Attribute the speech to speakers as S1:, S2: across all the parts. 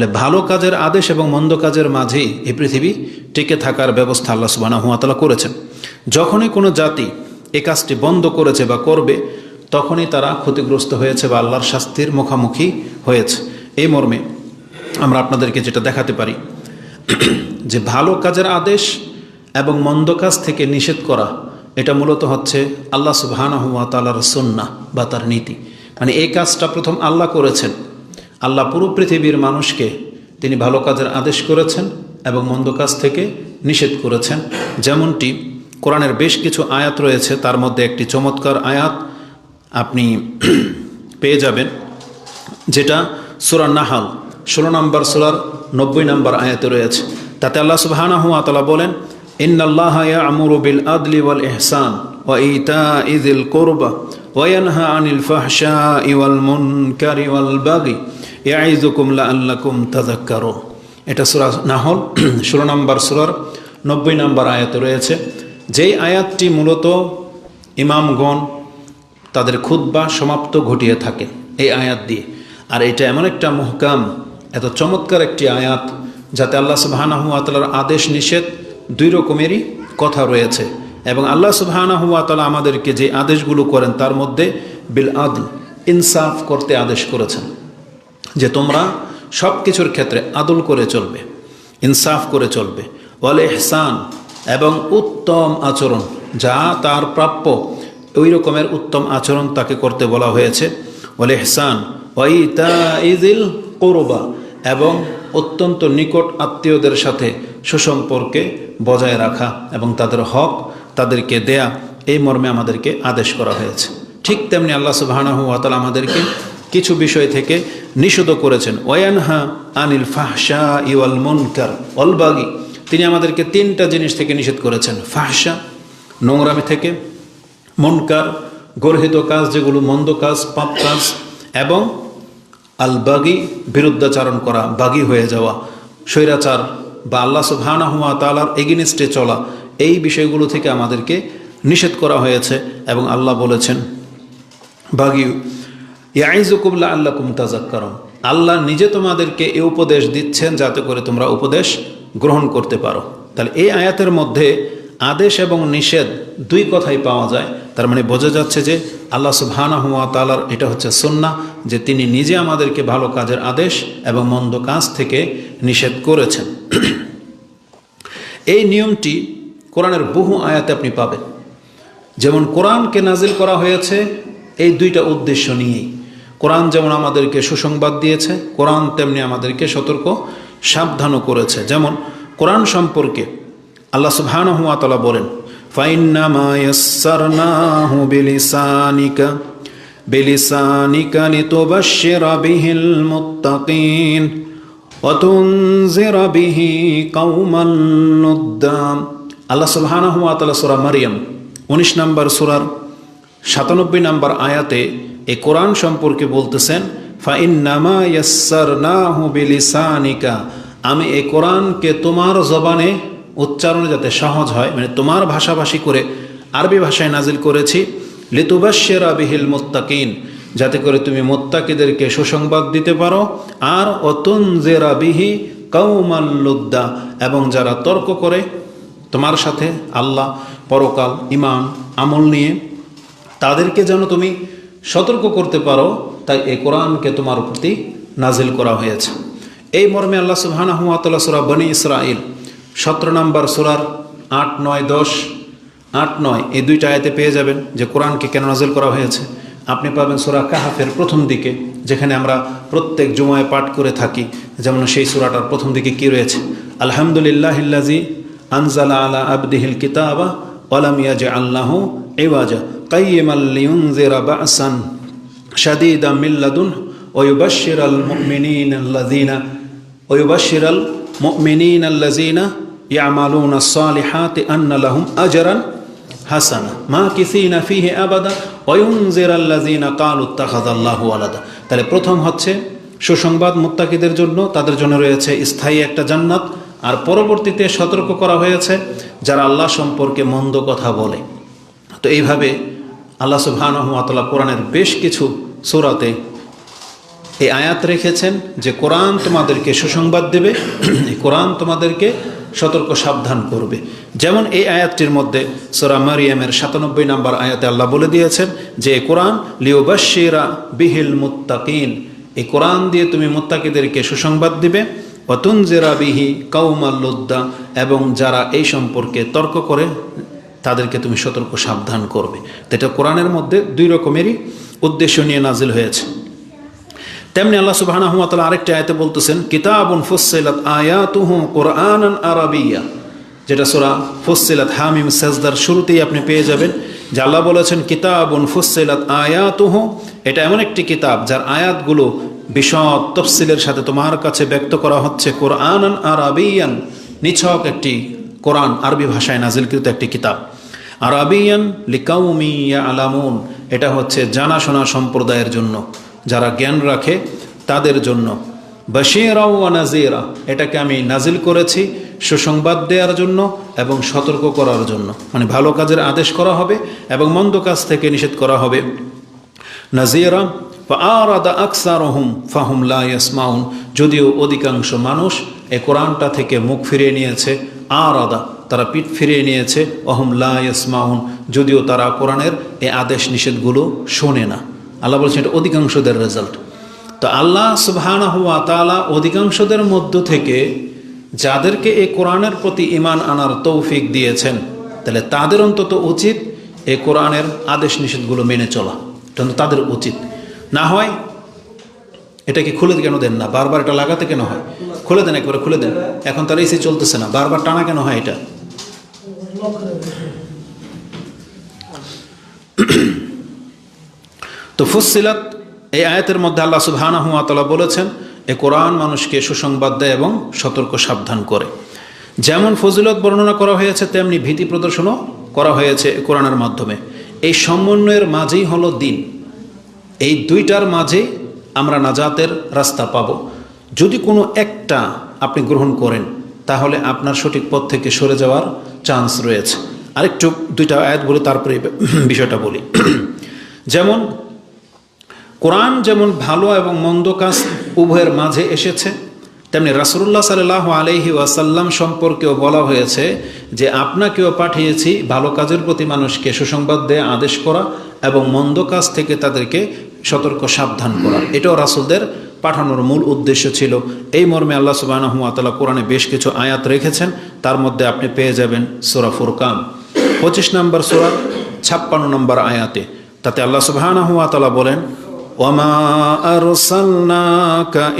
S1: ভালো কাজের আদেশ এবং মন্দ কাজের মাঝেই এই পৃথিবী টিকে থাকার ব্যবস্থা আল্লাহ সুবাহ হুয়াতালা করেছেন। যখনই কোনো জাতি এ কাজটি বন্ধ করেছে বা করবে, তখনই তারা ক্ষতিগ্রস্ত হয়েছে বা আল্লাহর শাস্তির মুখামুখি হয়েছে। এই মর্মে আমরা আপনাদেরকে যেটা দেখাতে পারি, যে ভালো কাজের আদেশ এবং মন্দ কাজ থেকে নিষেধ করা, এটা মূলত হচ্ছে আল্লাহ সুবাহানহুয়া তালার সন্না বা তার নীতি। মানে এই কাজটা প্রথম আল্লাহ করেছেন। আল্লাহ পুরো পৃথিবীর মানুষকে তিনি ভালো কাজের আদেশ করেছেন এবং মন্দ কাজ থেকে নিষেধ করেছেন। যেমনটি কোরআনের বেশ কিছু আয়াত রয়েছে, তার মধ্যে একটি চমৎকার আয়াত আপনি পেয়ে যাবেন, যেটা সুরা নাহাল, ষোলো নম্বর সুরার নব্বই নম্বর আয়াতে রয়েছে। তাতে আল্লাহ সুবাহানা হুয়া তালা বলেন, ইন্নাল্লাহ আদলি ওয়াল ওয়া ইতা ইদিল ওয়ানহা আনিল ইওয়াল ইয়াইজুকুম লাআল্লাকুম তাযাক্কারুন। এটা সূরা নাহল, ষোলো নম্বর সুরার নব্বই নম্বর আয়াতে রয়েছে। যেই আয়াতটি মূলত ইমামগণ তাদের খুদ্া সমাপ্ত ঘটিয়ে থাকে এই আয়াত দিয়ে। আর এটা এমন একটা মুহকাম, এত চমৎকার একটি আয়াত, যাতে আল্লাহ সুবাহানাহুয়াতালার আদেশ নিষেধ দুই রকমেরই কথা রয়েছে। এবং আল্লাহ সুবাহানাহুয়াতালা আমাদেরকে যে আদেশগুলো করেন তার মধ্যে বিল আদল, ইনসাফ করতে আদেশ করেছেন। যে তোমরা সব কিছুর ক্ষেত্রে আদল করে চলবে, ইনসাফ করে চলবে, ওয়াল এহসান এবং উত্তম আচরণ, যা তার প্রাপ্য, ওই রকমের উত্তম আচরণ তাকে করতে বলা হয়েছে। ওয়াল এহসান ইদিল কোরবা এবং অত্যন্ত নিকট আত্মীয়দের সাথে সুসম্পর্কে বজায় রাখা এবং তাদের হক তাদেরকে দেয়া, এই মর্মে আমাদেরকে আদেশ করা হয়েছে। ঠিক তেমনি আল্লাহ সুবাহানাহু আতাল আমাদেরকে কিছু বিষয় থেকে নিষেধ করেছেন। ওয়ানহা আনিল ফাহশা ইওয়াল মুনকার, অলবাগি। তিনি আমাদেরকে তিনটা জিনিস থেকে নিষেধ করেছেন। ফাহশা, নোংরামি থেকে, মনকার, গর্হিত কাজ, যেগুলো মন্দ কাজ, পাপ কাজ, এবং আল বাগি বিরুদ্ধাচারণ করা, বাগি হয়ে যাওয়া, স্বৈরাচার বা আল্লাহ সুবহানা হুয়া তালার এগেনিস্টে চলা, এই বিষয়গুলো থেকে আমাদেরকে নিষেধ করা হয়েছে এবং আল্লাহ বলেছেন, বাগি ইয়াইজুকুবলা আল্লাহ কুমতাজাক্কারম আল্লাহ নিজে তোমাদেরকে এ উপদেশ দিচ্ছেন যাতে করে তোমরা উপদেশ গ্রহণ করতে পারো। তাহলে এই আয়াতের মধ্যে আদেশ এবং নিষেধ দুই কথাই পাওয়া যায়। তার মানে বোঝা যাচ্ছে যে আল্লাহ সুবহানা হুয়া তালার এটা হচ্ছে সন্না যে তিনি নিজে আমাদেরকে ভালো কাজের আদেশ এবং মন্দ কাজ থেকে নিষেধ করেছেন। এই নিয়মটি কোরআনের বহু আয়াতে আপনি পাবেন। যেমন কোরআনকে নাজিল করা হয়েছে এই দুইটা উদ্দেশ্য নিয়েই। কোরআন যেমন আমাদেরকে সুসংবাদ দিয়েছে, কোরআন তেমনি আমাদেরকে সতর্ক, সাবধানও করেছে। যেমন কোরআন সম্পর্কে আল্লাহ সুবহান হুয়াতলা বলেন আল্লাহ সুবহান হুয়াতলা সুরা মারিয়াম, উনিশ নম্বর সুরার সাতানব্বই নম্বর আয়াতে এই কোরআন সম্পর্কে বলতেছেন, ফাইন্নামা বিলিসানিকা আমি এই কোরআনকে তোমার জবানে উচ্চারণে যাতে সহজ হয় মানে তোমার ভাষাভাষী করে আরবি ভাষায় নাজিল করেছি লিতুবাশেরা বিহিল মোত্তাকিন, যাতে করে তুমি মোত্তাকিদেরকে সুসংবাদ দিতে পারো, আর অতুন জেরা বিহি কৌমাল্লুদ্দা এবং যারা তর্ক করে, তোমার সাথে আল্লাহ পরকাল ইমান আমল নিয়ে তাদেরকে যেন তুমি সতর্ক করতে পারো, তাই এই কোরআনকে তোমার প্রতি নাজিল করা হয়েছে। এই মর্মে আল্লাহ সুবহানাহু ওয়া তাআলা সূরা বনি ইসরাইল সতেরো নম্বর সুরার আট, নয়, দশ, আট, নয়, এই দুইটা আয়াতে পেয়ে যাবেন যে কোরআনকে কেন নাজিল করা হয়েছে। আপনি পাবেন সুরা কাহাফের প্রথম দিকে, যেখানে আমরা প্রত্যেক জুমায় পাঠ করে থাকি, যেমন সেই সুরাটার প্রথম দিকে কি রয়েছে? আলহামদুলিল্লাহ আনজালা আলা আবদিহিল কিতাবা ওয়ালাম ইয়াজা আল্লাহ এওয়াজা কাইয়িমাল্লিউনজিরা বাসান শাদীদা মিল্লাদুন ويبشر المؤمنين الذين ويبشر المؤمنين الذين يعملون الصالحات أن لهم أجرا حسنا ماكثين فيه أبدا وينذر الذين قالوا اتخذ الله ولدا তাহলে প্রথম হচ্ছে সুসংবাদ মুত্তাকিদের জন্য তাদের জন্য রয়েছে স্থায়ী একটা জান্নাত আর পরবর্তীতে সতর্ক করা হয়েছে যারা আল্লাহ সম্পর্কে মন্দ কথা বলে তো এইভাবে আল্লাহ সুবহানাহু ওয়া কোরআনের বেশ কিছু সূরাতে এই আয়াত রেখেছেন যে কোরআন তোমাদেরকে সুসংবাদ দেবে কোরআন তোমাদেরকে সতর্ক সাবধান করবে। যেমন এই আয়াতটির মধ্যে সোরা মারিয়ামের সাতানব্বই নম্বর আয়াতে আল্লাহ বলে দিয়েছেন যে কোরআন লিওবাশিরা বিহিল মুত্তাকিন। এই কোরআন দিয়ে তুমি মুত্তাকিদেরকে সুসংবাদ দিবে অতুনজেরা বিহি কাউমাল্লুদ্দা এবং যারা এই সম্পর্কে তর্ক করে তাদেরকে তুমি সতর্ক, সাবধান করবে। তো এটা কোরআনের মধ্যে দুই রকমেরই উদ্দেশ্য নিয়ে নাজিল হয়েছে। তেমনি আল্লাহ তাআলা আরেকটি আয়াতে বলতেছেন, কিতাবুন ফুসসিলাত আয়াতুহু কুরআনান আরাবিয়্যা। যেটা সোরা ফুসসিলাত হামিম সাজদার শুরুতেই আপনি পেয়ে যাবেন, যে আল্লাহ বলেছেন, কিতাবুন ফুসসিলাত আয়াতুহু। এটা এমন একটি কিতাব, যার আয়াতগুলো বিশদ তফসিলের সাথে তোমার কাছে ব্যক্ত করা হচ্ছে, কোরআনান আরাবিয়ান। নিছক একটি কোরআন আরবি ভাষায় নাজিলকৃত একটি কিতাব। আরাবিয়ান লিকাউমি আলামুন এটা হচ্ছে জানাশোনা সম্প্রদায়ের জন্য, যারা জ্ঞান রাখে তাদের জন্য। বশিরাও নাজিরা এটাকে আমি নাজিল করেছি সুসংবাদ দেওয়ার জন্য এবং সতর্ক করার জন্য। মানে ভালো কাজের আদেশ করা হবে এবং মন্দ কাজ থেকে নিষেধ করা হবে। নাজিরা আরাদা আকসার হুম ফাহুম লা ইয়াসমাউন, যদিও অধিকাংশ মানুষ এ কোরআনটা থেকে মুখ ফিরিয়ে নিয়েছে আরাদা। তারা পিঠ ফিরিয়ে নিয়েছে। অহম লা ইয়াসমাউন, যদিও তারা কোরআনের এই আদেশ নিষেধগুলো শোনে না। আল্লাহ বলছেন, এটা অধিকাংশদের রেজাল্ট তো আল্লাহ সুবহানা হুয়া তালা অধিকাংশদের মধ্য থেকে যাদেরকে এই কোরআনের প্রতি ইমান আনার তৌফিক দিয়েছেন, তাহলে তাদের অন্তত উচিত এই কোরআনের আদেশ নিষেধগুলো মেনে চলা। এটা তাদের উচিত। না হয় এটাকে খুলে কেন দেন না? বারবার এটা লাগাতে কেন হয়? খুলে দেন, একবারে খুলে দেন। এখন তার এসি চলতেছে না। বারবার টানা কেন হয় এটা? তো ফুসিলাত এই আয়াতের মধ্যে আল্লাহ সুবহানাহু ওয়া তাআলা বলেছেন, এ কোরআন মানুষকে সুসংবাদ দেয় এবং সতর্ক সাবধান করে। যেমন ফজিলত বর্ণনা করা হয়েছে, তেমনি ভীতি প্রদর্শনও করা হয়েছে কোরআনের মাধ্যমে। এই সমন্বয়ের মাঝেই হলো দিন। এই দুইটার মাঝে আমরা নাজাতের রাস্তা পাব। যদি কোনো একটা আপনি গ্রহণ করেন, তাহলে আপনার সঠিক পথ থেকে সরে যাওয়ার চান্স রয়েছে। আরেকটু দুইটা আয়াত বলে, তারপরে বিষয়টা বলি। যেমন, কোরআন যেমন ভালো এবং মন্দ কাজ উভয়ের মাঝে এসেছে, তেমনি রাসুল্লাহ সাল্লাহ আলহি ওয়াসাল্লাম সম্পর্কেও বলা হয়েছে যে আপনাকেও পাঠিয়েছি ভালো কাজের প্রতি মানুষকে সুসংবাদ দেয়া, আদেশ করা এবং মন্দ কাজ থেকে তাদেরকে সতর্ক সাবধান করা। এটাও রাসুলদের পাঠানোর মূল উদ্দেশ্য ছিল, এই মর্মে আল্লাহ সুবাহতালা কোরআনে বেশ কিছু আয়াত রেখেছেন, তার মধ্যে আপনি পেয়ে যাবেন সোরা ফুরকান। পঁচিশ নম্বর সোরা, ছাপ্পান্ন নম্বর আয়াতে, তাতে আল্লাহ সুবাহানহুয়াতালা বলেন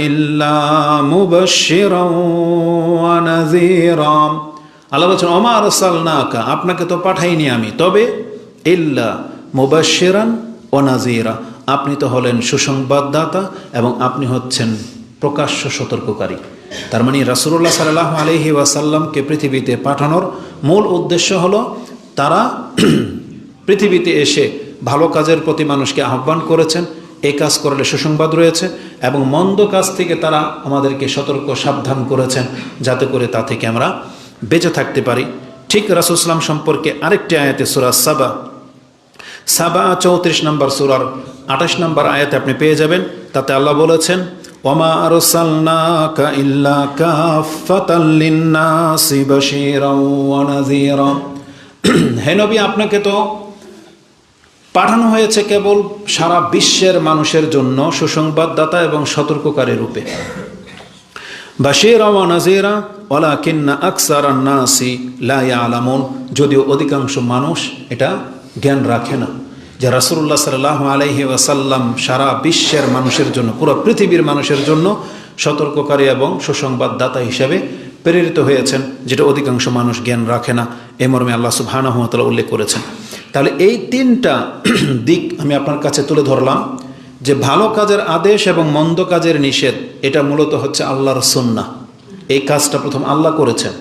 S1: ইল্লা আপনাকে তো পাঠাইনি আমি, তবে ইল্লা মুবাশশিরান ও নাযীরা। আপনি তো হলেন সুসংবাদদাতা এবং আপনি হচ্ছেন প্রকাশ্য সতর্ককারী। তার মানে রাসুল্লাহ সাল্লাহ আলহি ওয়াসাল্লামকে পৃথিবীতে পাঠানোর মূল উদ্দেশ্য হলো তারা পৃথিবীতে এসে ভালো কাজের প্রতি মানুষকে আহ্বান করেছেন এই কাজ করলে সুসংবাদ রয়েছে এবং মন্দ কাজ থেকে তারা আমাদেরকে সতর্ক, সাবধান করেছেন যাতে করে তা থেকে আমরা বেঁচে থাকতে পারি। ঠিক রাসুসলাম সম্পর্কে আরেকটি আয়াতে সুরা সাবা সাবা চৌত্রিশ নম্বর সুরার আঠাশ নম্বর আয়াতে আপনি পেয়ে যাবেন, তাতে আল্লাহ বলেছেন, ওমা আরসালনাকা ইল্লা কাফাতাল লিন্নাসি বাশীরাও ওয়া নাযীরা। হে নবী, আপনাকে তো পাঠানো হয়েছে কেবল সারা বিশ্বের মানুষের জন্য সুসংবাদদাতা এবং সতর্ককারী রূপে। বাশিরা ওয়া নাজিরা ওয়ালাকিন্না আকসার নাসি লা ইয়ালামুন। যদিও অধিকাংশ মানুষ এটা জ্ঞান রাখে না। যে রাসূলুল্লাহ সাল্লাল্লাহু আলাইহি ওয়াসাল্লাম সারা বিশ্বের মানুষের জন্য, পুরো পৃথিবীর মানুষের জন্য সতর্ককারী এবং সুসংবাদদাতা হিসেবে প্রেরিত হয়েছেন, যেটা অধিকাংশ মানুষ জ্ঞান রাখে না। এ মর্মে আল্লাহ সুবহানাহু ওয়া উল্লেখ করেছেন। তাহলে এই তিনটা দিক আমি আপনার কাছে তুলে ধরলাম, যে ভালো কাজের আদেশ এবং মন্দ কাজের নিষেধ, এটা মূলত হচ্ছে আল্লাহর সুন্না এই কাজটা প্রথম আল্লাহ করেছেন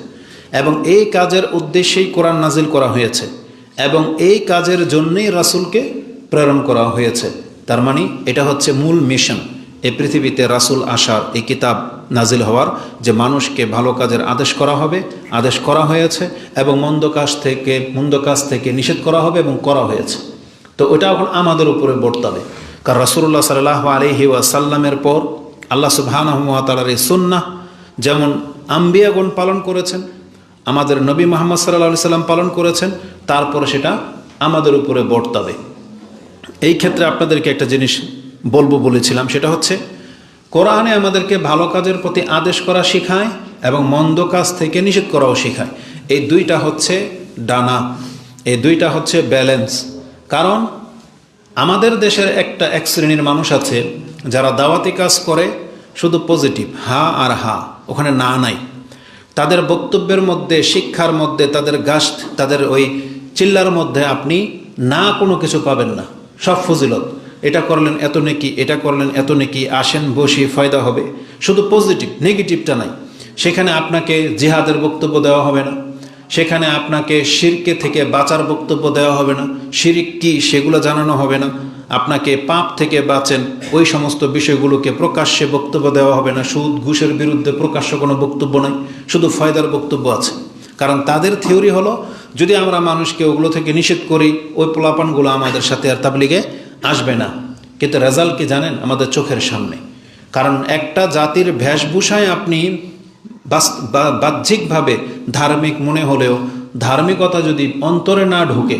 S1: এবং এই কাজের উদ্দেশ্যেই কোরআন নাজিল করা হয়েছে। এবং এই কাজের জন্যেই রাসুলকে প্রেরণ করা হয়েছে। তার মানে এটা হচ্ছে মূল মিশন। এই পৃথিবীতে রাসুল আসার এই কিতাব নাজিল হওয়ার যে মানুষকে ভালো কাজের আদেশ করা হবে, আদেশ করা হয়েছে এবং মন্দ কাজ থেকে, মন্দ কাজ থেকে নিষেধ করা হবে এবং করা হয়েছে। তো ওটা এখন আমাদের উপরে বর্তাবে। কারণ রসুল্লাহ সাল্লাহ আলহি ওয়াসাল্লামের পর আল্লাহ সুবাহানহমতালার এই সুন্না যেমন আম্বিয়াগণ পালন করেছেন আমাদের নবী মোহাম্মদ সাল্লা সাল্লাম পালন করেছেন, তারপরে সেটা আমাদের উপরে বর্তাবে। এই ক্ষেত্রে আপনাদেরকে একটা জিনিস বলব বলেছিলাম, সেটা হচ্ছে কোরআনে আমাদেরকে ভালো কাজের প্রতি আদেশ করা শেখায় এবং মন্দ কাজ থেকে নিষেধ করাও শেখায়। এই দুইটা হচ্ছে ডানা, এই দুইটা হচ্ছে ব্যালেন্স। কারণ আমাদের দেশের একটা এক শ্রেণির মানুষ আছে, যারা দাওয়াতি কাজ করে শুধু পজিটিভ, হা আর হা, ওখানে না নাই। তাদের বক্তব্যের মধ্যে, শিক্ষার মধ্যে, তাদের গাছ তাদের ওই চিল্লার মধ্যে আপনি না কোনো কিছু পাবেন না। সব ফজিলত। এটা করলেন এত নেকি, এটা করলেন এত নেকি, আসেন বসি ফায়দা হবে। শুধু পজিটিভ নেগেটিভটা নাই। সেখানে আপনাকে জিহাদের বক্তব্য দেওয়া হবে না। সেখানে আপনাকে শিরকে থেকে বাঁচার বক্তব্য দেওয়া হবে না। শিরিক কি, সেগুলো জানানো হবে না। আপনাকে পাপ থেকে বাঁচেন, ওই সমস্ত বিষয়গুলোকে প্রকাশ্যে বক্তব্য দেওয়া হবে না। সুদ, ঘুষের বিরুদ্ধে প্রকাশ্য কোনো বক্তব্য নাই, শুধু ফয়দার বক্তব্য আছে। কারণ তাদের থিওরি হলো, যদি আমরা মানুষকে ওগুলো থেকে নিষেধ করি, ওই পোলাপানগুলো আমাদের সাথে আর তাবলিগে আসবে না। কিন্তু রেজাল্ট কি জানেন? আমাদের চোখের সামনে। কারণ একটা জাতির বেশভূষায় আপনি বাহ্যিকভাবে ধার্মিক মনে হলেও ধার্মিকতা যদি অন্তরে না ঢুকে,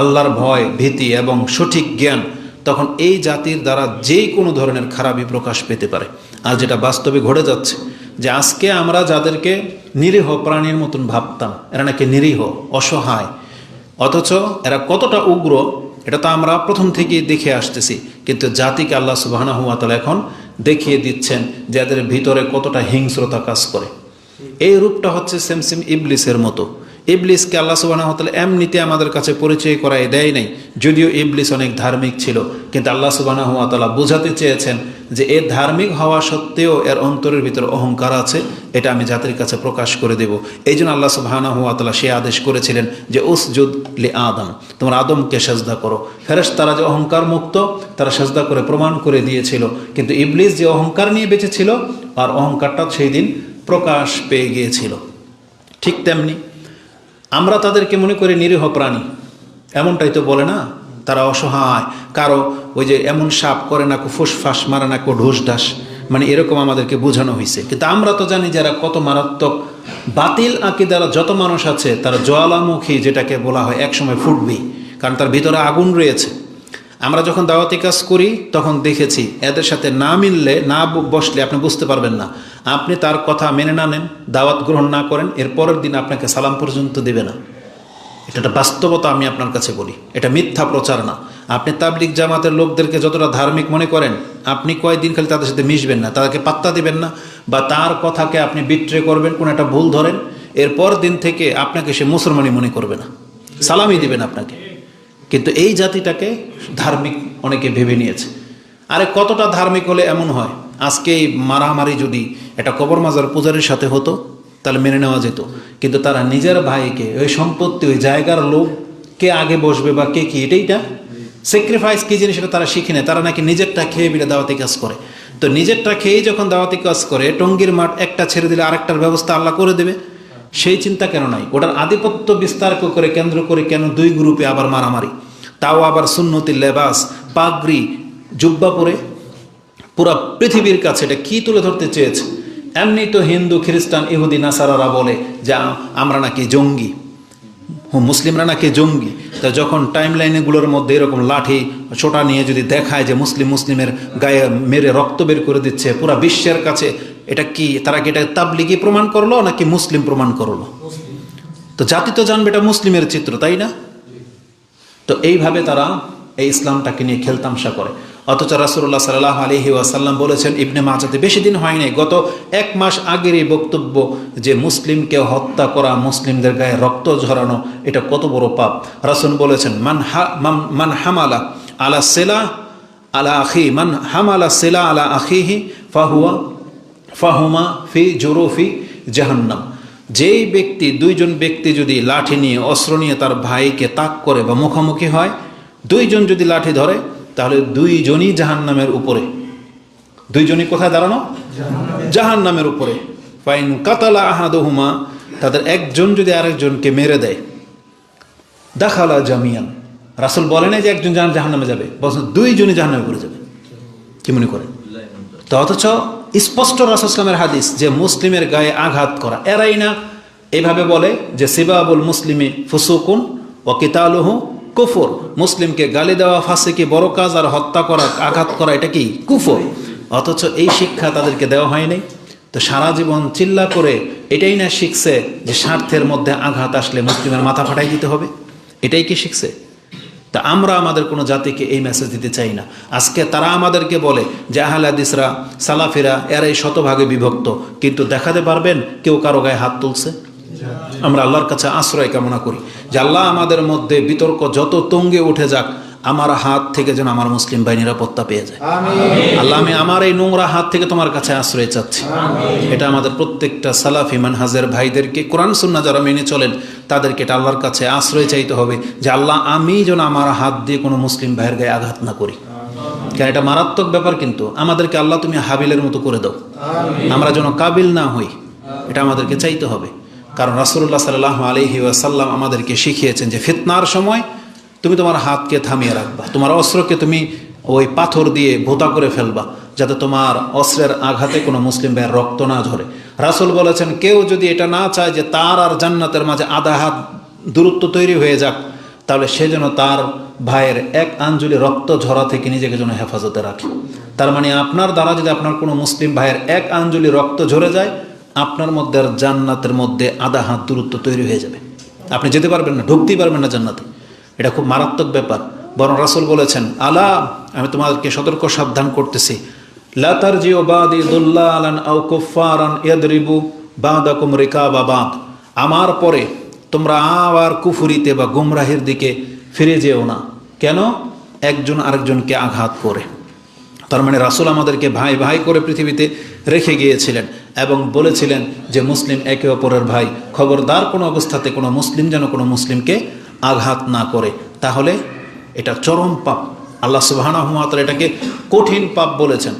S1: আল্লাহর ভয়, ভীতি এবং সঠিক জ্ঞান, তখন এই জাতির দ্বারা যেই কোনো ধরনের খারাপই প্রকাশ পেতে পারে। আর যেটা বাস্তবে ঘটে যাচ্ছে, যে আজকে আমরা যাদেরকে নিরীহ প্রাণীর মতন ভাবতাম, এরা নাকি নিরীহ, অসহায়, অথচ এরা কতটা উগ্র, এটা তো আমরা প্রথম থেকেই দেখে আসতেছি। কিন্তু জাতিকে আল্লাহ সুবাহানা হুয়াতাল এখন দেখিয়ে দিচ্ছেন যে এদের ভিতরে কতটা হিংস্রতা কাজ করে। এই রূপটা হচ্ছে সেমসিম সেম ইবলিসের মতো। ইবলিসকে আল্লাহ সুবাহ এমনিতে আমাদের কাছে পরিচয় করাই দেয় নাই। যদিও ইবলিস অনেক ধার্মিক ছিল, কিন্তু আল্লাহ সুবাহ বোঝাতে চেয়েছেন যে এ ধার্মিক হওয়া সত্ত্বেও এর অন্তরের ভিতরে অহংকার আছে, এটা আমি জাতির কাছে প্রকাশ করে দেব। এই জন্য আল্লাহ সুবাহ সে আদেশ করেছিলেন যে উস জুদ লি আদম, তোমার আদমকে সাজদা করো। ফেরেস তারা যে অহংকার মুক্ত, তারা সাজদা করে প্রমাণ করে দিয়েছিল। কিন্তু ইবলিস যে অহংকার নিয়ে বেঁচেছিল আর অহংকারটা সেই দিন প্রকাশ পেয়ে গিয়েছিল। ঠিক তেমনি আমরা তাদেরকে মনে করি নিরীহ প্রাণী। এমনটাই তো বলে না? তারা অসহায়। কারও ওই যে এমন সাপ করে না কো ফুসফাস মারে না কো ঢুস ঢাস মানে এরকম আমাদেরকে বোঝানো হয়েছে কিন্তু আমরা তো জানি যারা কত মারাত্মক বাতিল আকিদারা যত মানুষ আছে, তারা জ্বালামুখী যেটাকে বলা হয় একসময় ফুটবেই কারণ তার ভিতরে আগুন রয়েছে। আমরা যখন দাওয়াতি কাজ করি, তখন দেখেছি এদের সাথে না মিললে, না বসলে আপনি বুঝতে পারবেন না। আপনি তার কথা মেনে না নেন, দাওয়াত গ্রহণ না করেন, এর পরের দিন আপনাকে সালাম পর্যন্ত দেবে না। এটা একটা বাস্তবতা আমি আপনার কাছে বলি। এটা মিথ্যা প্রচার না। আপনি তাবলিক জামাতের লোকদেরকে যতটা ধার্মিক মনে করেন, আপনি কয়েকদিন খালি তাদের সাথে মিশবেন না, তাদেরকে পাত্তা দিবেন না বা তার কথাকে আপনি বিট্রে করবেন, কোনো একটা ভুল ধরেন এরপর দিন থেকে আপনাকে সে মুসলমানই মনে করবে না। সালামই দিবেন আপনাকে। কিন্তু এই জাতিটাকে ধার্মিক অনেকে ভেবে নিয়েছে। আরে কতটা ধার্মিক হলে এমন হয়? আজকে মারামারি যদি একটা কবর মাজার পূজারের সাথে হতো, তাহলে মেনে নেওয়া যেত। কিন্তু তারা নিজের ভাইকে, ওই সম্পত্তি, ওই জায়গার লোক কে আগে বসবে বা কে কি এটাইটা স্যাক্রিফাইস কী জিনিস সেটা তারা শিখে নেয়। তারা নাকি নিজেরটা খেয়ে বিলে দাওয়াতি কাজ করে। তো নিজেরটা খেয়েই যখন দাওয়াতি কাজ করে, টঙ্গির মাঠ একটা ছেড়ে দিলে আরেকটার ব্যবস্থা আল্লাহ করে দেবে। সেই চিন্তা কেন নাই? ওটার আধিপত্য বিস্তার করে কেন্দ্র করে কেন দুই গ্রুপে আবার মারামারি? তাও আবার সুন্নতি লেবাস, পাগড়ি, জুব্বা পরে পুরা পৃথিবীর কাছে এটা কি তুলে ধরতে চেয়েছে? এমনি তো হিন্দু, খ্রিস্টান, ইহুদি, নাসারারা বলে যে আমরা নাকি জঙ্গি। মুসলিমরা নাকি জঙ্গি। তা যখন টাইম লাইনগুলোর মধ্যে এরকম লাঠি, ছোটা নিয়ে যদি দেখায় যে মুসলিম, মুসলিমের গায়ে মেরে রক্ত বের করে দিচ্ছে পুরা বিশ্বের কাছে, এটা কি, তারা কি এটা তাবলিগি প্রমাণ করল নাকি মুসলিম প্রমাণ করল? তো জাতি তো জানবে এটা মুসলিমের চিত্র, তাই না? তো এইভাবে তারা এই ইসলামটাকে নিয়ে খেলতামশা করে। অথচ রাসুল্লাহ সাল্লাহ আলহি ওয়াসাল্লাম বলেছেন, ইবনে মাজাতে বেশি দিন হয়নি। গত এক মাস আগের এই বক্তব্য যে মুসলিমকে হত্যা করা, মুসলিমদের গায়ে রক্ত ঝরানো, এটা কত বড় পাপ। রাসুল বলেছেন, মান হা, মান- হামালা আলা সেলা, আলা আখি মান হামালা সেলা আলা আখিহি, ফাহুয়া, ফাহুমা ফি জোরফি জাহান্নাম। যেই ব্যক্তি, দুইজন ব্যক্তি যদি লাঠি নিয়ে, অস্ত্র নিয়ে তার ভাইকে তাক করে বা মুখোমুখি হয়, দুইজন যদি লাঠি ধরে তাহলে দুইজনই জাহান্নামের উপরে। দুইজনই কোথায় দাঁড়ানো? জাহান্নামের উপরে। ফাইন কাতালা আহাদহুমা, তাদের একজন যদি আরেকজনকে মেরে দেয়, দেখালা জামিয়ান। রাসুল বলেন যে একজন জাহান জাহান্নামে যাবে বলছেন দুইজনই জাহান্নামে পড়ে যাবে। কি মনে করেন তো অথচ স্পষ্ট রাসুসলামের হাদিস যে মুসলিমের গায়ে আঘাত করা, এরাই না। এইভাবে বলে যে সিবাবুল মুসলিমে ফুসুকুন ও কিতালুহু কুফর। মুসলিমকে গালি দেওয়া, ফাঁসিকে বড় কাজ আর হত্যা করা, আঘাত করা, এটা কি কুফর? অথচ এই শিক্ষা তাদেরকে দেওয়া হয়নি। তো সারা জীবন চিল্লা করে এটাই না শিখছে যে স্বার্থের মধ্যে আঘাত আসলে মুসলিমের মাথা ফাটাই দিতে হবে। এটাই কি শিখছে? তা আমরা আমাদের কোনো জাতিকে এই মেসেজ দিতে চাই না। আজকে তারা আমাদেরকে বলে যে আহলে হাদিসরা, সালাফিরা এরাই শতভাগে বিভক্ত। কিন্তু দেখাতে পারবেন কেউ কারও গায়ে হাত তুলছে? আমরা আল্লাহর কাছে আশ্রয় কামনা করি যে আল্লাহ আমাদের মধ্যে বিতর্ক যত তঙ্গে উঠে যাক আমার হাত থেকে যেন আমার মুসলিম ভাই নিরাপত্তা পেয়ে যায়। আল্লাহ আমি আমার এই নোংরা হাত থেকে তোমার কাছে আশ্রয় চাচ্ছি। এটা আমাদের প্রত্যেকটা সালাফ সালাফি মানহাজের ভাইদেরকে কোরআন সুন্না যারা মেনে চলেন তাদেরকে এটা আল্লাহর কাছে আশ্রয় চাইতে হবে যে আল্লাহ আমি যেন আমার হাত দিয়ে কোনো মুসলিম ভাইয়ের গায়ে আঘাত না করি। কারণ এটা মারাত্মক ব্যাপার কিন্তু। আমাদেরকে আল্লাহ তুমি হাবিলের মতো করে দাও। আমরা যেন কাবিল না হই। এটা আমাদেরকে চাইতে হবে। কারণ রাসুল্লাহ সাল্লাহ আলহি ওয়াসাল্লাম আমাদেরকে শিখিয়েছেন যে ফিতনার সময় তুমি তোমার হাতকে থামিয়ে রাখবা, তোমার অস্ত্রকে তুমি ওই পাথর দিয়ে ভোতা করে ফেলবা, যাতে তোমার অস্ত্রের আঘাতে কোনো মুসলিম ভাইয়ের রক্ত না ঝরে। রাসুল বলেছেন, কেউ যদি এটা না চায় যে তার আর জান্নাতের মাঝে আধা হাত দূরত্ব তৈরি হয়ে যাক, তাহলে সে যেন তার ভাইয়ের এক আঞ্জলি রক্ত ঝরা থেকে নিজেকে যেন হেফাজতে রাখে। তার মানে আপনার দ্বারা যদি আপনার কোনো মুসলিম ভাইয়ের এক আঞ্জলি রক্ত ঝরে যায় আপনার মধ্যে আর জান্নাতের মধ্যে আধা হাত দূরত্ব তৈরি হয়ে যাবে। আপনি যেতে পারবেন না, ঢুকতেই পারবেন না জান্নাতে। এটা খুব মারাত্মক ব্যাপার। বরং রাসুল বলেছেন, আলা, আমি তোমাদেরকে সতর্ক, সাবধান করতেছি। লাতার বা বাদ। আমার পরে তোমরা আবার কুফুরিতে বা গুমরাহের দিকে ফিরে যেও না। কেন? একজন আরেকজনকে আঘাত করে। তার মানে রাসুল আমাদেরকে ভাই ভাই করে পৃথিবীতে রেখে গিয়েছিলেন। এবং বলেছিলেন যে মুসলিম একে অপরের ভাই। খবরদার কোনো অবস্থাতে কোনো মুসলিম যেন কোনো মুসলিমকে আঘাত না করে। তাহলে এটা চরম পাপ। আল্লাহ সুবাহানা এটাকে কঠিন পাপ বলেছেন।